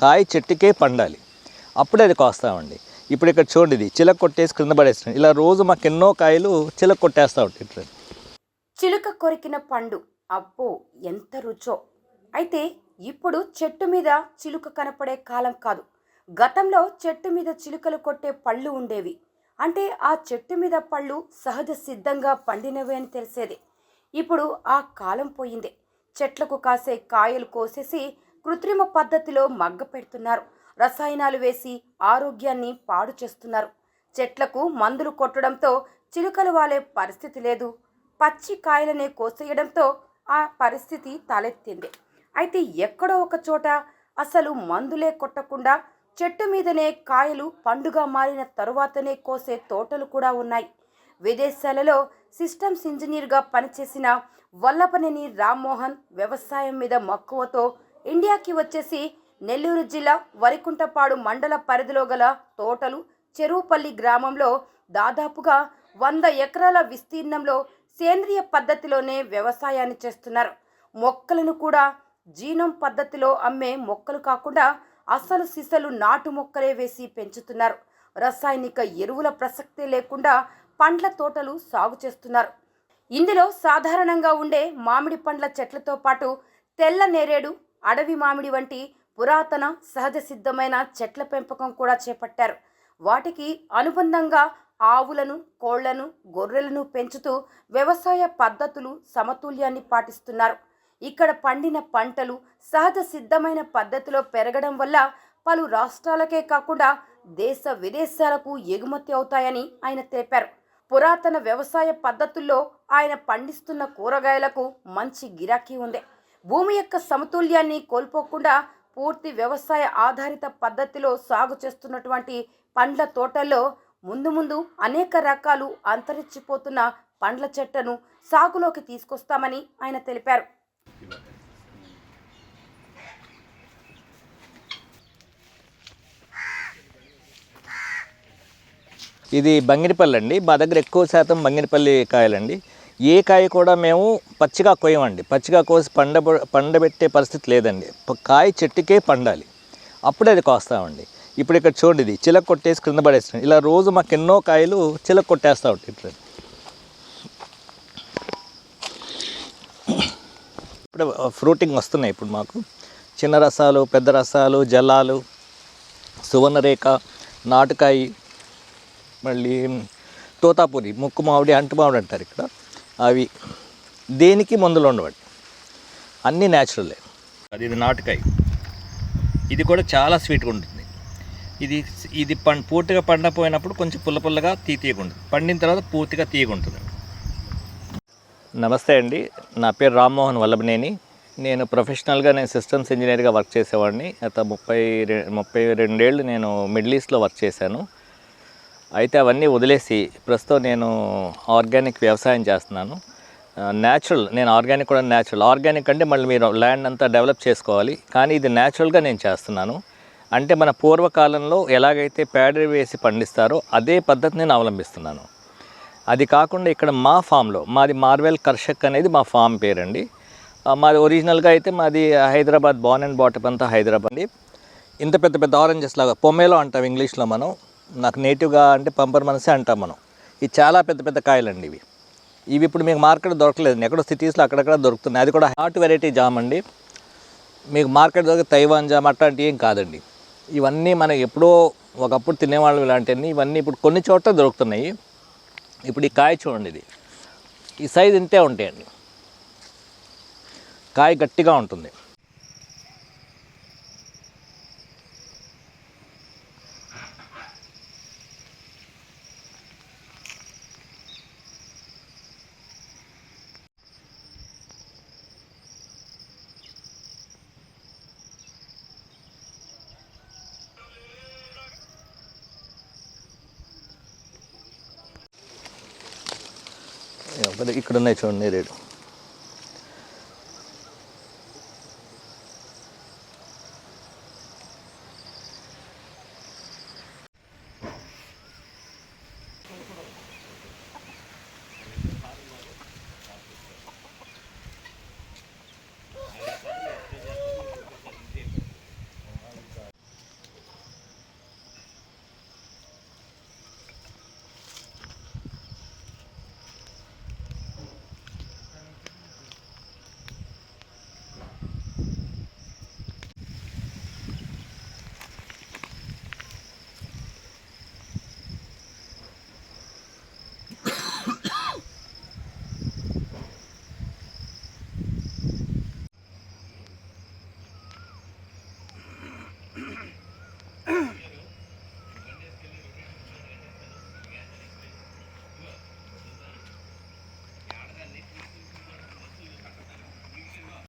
కాయ చెట్టుకే పండాలి. అప్పుడే అది కాస్తామండి. ఇప్పుడు ఇక్కడ చూడండి ఇది. చిలక కొట్టేసి క్రింద పడేస్తుంది. ఇలా రోజు మాకు ఎన్నో కాయలు చిలక కొట్టేస్తూ ఉంటాయి ఇట్లా చిలుక కొరికిన పండు. అబ్బో ఎంత రుచో. అయితే ఇప్పుడు చెట్టు మీద చిలుక కనపడే కాలం కాదు. గతంలో చెట్టు మీద చిలుకలు కొట్టే పళ్ళు ఉండేవి. అంటే ఆ చెట్టు మీద పళ్ళు సహజ సిద్ధంగా పండినవి అని తెలిసేది. ఇప్పుడు ఆ కాలం పోయింది. చెట్లకు కాసే కాయలు కోసేసి కృత్రిమ పద్ధతిలో మగ్గ పెడుతున్నారు. రసాయనాలు వేసి ఆరోగ్యాన్ని పాడు చేస్తున్నారు. చెట్లకు మందులు కొట్టడంతో చిలుకలు వాలే పరిస్థితి లేదు. పచ్చి కాయలనే కోసేయడంతో ఆ పరిస్థితి తలెత్తింది. అయితే ఎక్కడో ఒక చోట అసలు మందులే కొట్టకుండా చెట్టు మీదనే కాయలు పండుగ మారిన తరువాతనే కోసే తోటలు కూడా ఉన్నాయి. విదేశాలలో సిస్టమ్స్ ఇంజనీర్గా పనిచేసిన వల్లపనేని రామ్మోహన్ వ్యవసాయం మీద మక్కువతో ఇండియాకి వచ్చేసి నెల్లూరు జిల్లా వరికుంటపాడు మండల పరిధిలో గల తోటలు చెరువుపల్లి గ్రామంలో దాదాపుగా వంద ఎకరాల విస్తీర్ణంలో సేంద్రియ పద్ధతిలోనే వ్యవసాయాన్ని చేస్తున్నారు. మొక్కలను కూడా జీనం పద్ధతిలో అమ్మే మొక్కలు కాకుండా అసలు సిసలు నాటు మొక్కలే వేసి పెంచుతున్నారు. రసాయనిక ఎరువుల ప్రసక్తే లేకుండా పండ్ల తోటలు సాగు చేస్తున్నారు. ఇందులో సాధారణంగా ఉండే మామిడి పండ్ల చెట్లతో పాటు తెల్ల నేరేడు అడవి మామిడి వంటి పురాతన సహజ సిద్ధమైన చెట్ల పెంపకం కూడా చేపట్టారు. వాటికి అనుబంధంగా ఆవులను కోళ్ళను గొర్రెలను పెంచుతూ వ్యవసాయ పద్ధతులు సమతుల్యాన్ని పాటిస్తున్నారు. ఇక్కడ పండిన పంటలు సహజ సిద్ధమైన పద్ధతిలో పెరగడం వల్ల పలు రాష్ట్రాలకే కాకుండా దేశ విదేశాలకు ఎగుమతి అవుతాయని ఆయన తెలిపారు. పురాతన వ్యవసాయ పద్ధతుల్లో ఆయన పండిస్తున్న కూరగాయలకు మంచి గిరాకీ ఉంది. భూమి యొక్క సమతుల్యాన్ని కోల్పోకుండా పూర్తి వ్యవసాయ ఆధారిత పద్ధతిలో సాగు చేస్తున్నటువంటి పండ్ల తోటల్లో ముందు ముందు అనేక రకాలు అంతరించిపోతున్న పండ్ల చెట్లను సాగులోకి తీసుకొస్తామని ఆయన తెలిపారు. ఇది బంగినపల్లి అండి. మా దగ్గర ఎక్కువ శాతం బంగినపల్లి కాయలండి. ఏ కాయ కూడా మేము పచ్చిగా కోయమండి పచ్చిగా కోసి పండ పండబెట్టే పరిస్థితి లేదండి. కాయ చెట్టుకే పండాలి. అప్పుడే అది కోస్తామండి. ఇప్పుడు ఇక్కడ చూడండి ఇది. చిలక కొట్టేసి క్రింద పడేస్తున్నాం ఇలా రోజు మాకు ఎన్నో కాయలు చిలక కొట్టేస్తూ ఉంటాయి ఇట్లా ఇప్పుడు ఫ్రూటింగ్ వస్తున్నాయి ఇప్పుడు మాకు. చిన్న రసాలు పెద్ద రసాలు జలాలు సువర్ణరేఖ నాటుకాయి మళ్ళీ తోతాపూరి ముక్కు మామిడి అంటు మామిడి అంటారు ఇక్కడ. అవి దేనికి మందులు ఉండవండి. అన్నీ న్యాచురలే. అది ఇది నాటుకాయ. ఇది కూడా చాలా స్వీట్గా ఉంటుంది. ఇది ఇది పం పూర్తిగా పండపోయినప్పుడు కొంచెం పుల్ల పుల్లగా తీ తీయగా ఉంటుంది. పండిన తర్వాత పూర్తిగా తీయగా ఉంటుంది. నమస్తే అండి. నా పేరు రామ్మోహన్ వల్లభనేని. నేను ప్రొఫెషనల్గా నేను సిస్టమ్స్ ఇంజనీర్గా వర్క్ చేసేవాడిని. గత ముప్పై రె ముప్పై రెండేళ్ళు నేను మిడిల్ ఈస్ట్లో వర్క్ చేశాను. అయితే అవన్నీ వదిలేసి ప్రస్తుతం నేను ఆర్గానిక్ వ్యవసాయం చేస్తున్నాను. న్యాచురల్ నేను ఆర్గానిక్ కూడా న్యాచురల్ ఆర్గానిక్ అంటే మళ్ళీ మీరు ల్యాండ్ అంతా డెవలప్ చేసుకోవాలి. కానీ ఇది న్యాచురల్గా నేను చేస్తున్నాను. అంటే మన పూర్వకాలంలో ఎలాగైతే ప్యాడరీ వేసి పండిస్తారో అదే పద్ధతి నేను అవలంబిస్తున్నాను. అది కాకుండా ఇక్కడ మా ఫామ్లో మాది మార్వెల్ కర్షక్ అనేది మా ఫామ్ పేరండి. మాది ఒరిజినల్గా అయితే మాది హైదరాబాద్ బాన్ అండ్ బాటప్ అంతా హైదరాబాద్. ఇంత పెద్ద పెద్ద ఆరెంజెస్ లాగా పొమేలో అంటాం ఇంగ్లీష్లో మనం. నాకు నేటివ్గా అంటే పంపర్ మనసే అంటాం మనం. ఇవి చాలా పెద్ద పెద్ద కాయలండి ఇవి. ఇవి ఇప్పుడు మీకు మార్కెట్ దొరకలేదు. ఎక్కడో సిటీస్లో అక్కడక్కడ దొరుకుతున్నాయి. అది కూడా హాట్ వెరైటీ జామ్ అండి. మీకు మార్కెట్ దొరికే తైవాన్ జామ్ అట్లాంటివి ఏం కాదండి. ఇవన్నీ మనకి ఎప్పుడో ఒకప్పుడు తినేవాళ్ళు ఇలాంటివన్నీ. ఇవన్నీ ఇప్పుడు కొన్ని చోట్ల దొరుకుతున్నాయి. ఇప్పుడు ఈ కాయ చూడండి ఇది. ఈ సైజ్ ఇంతే ఉంటాయండి. కాయ గట్టిగా ఉంటుంది. మరి ఇక్కడ ఉన్నాయి చూడండి రేటు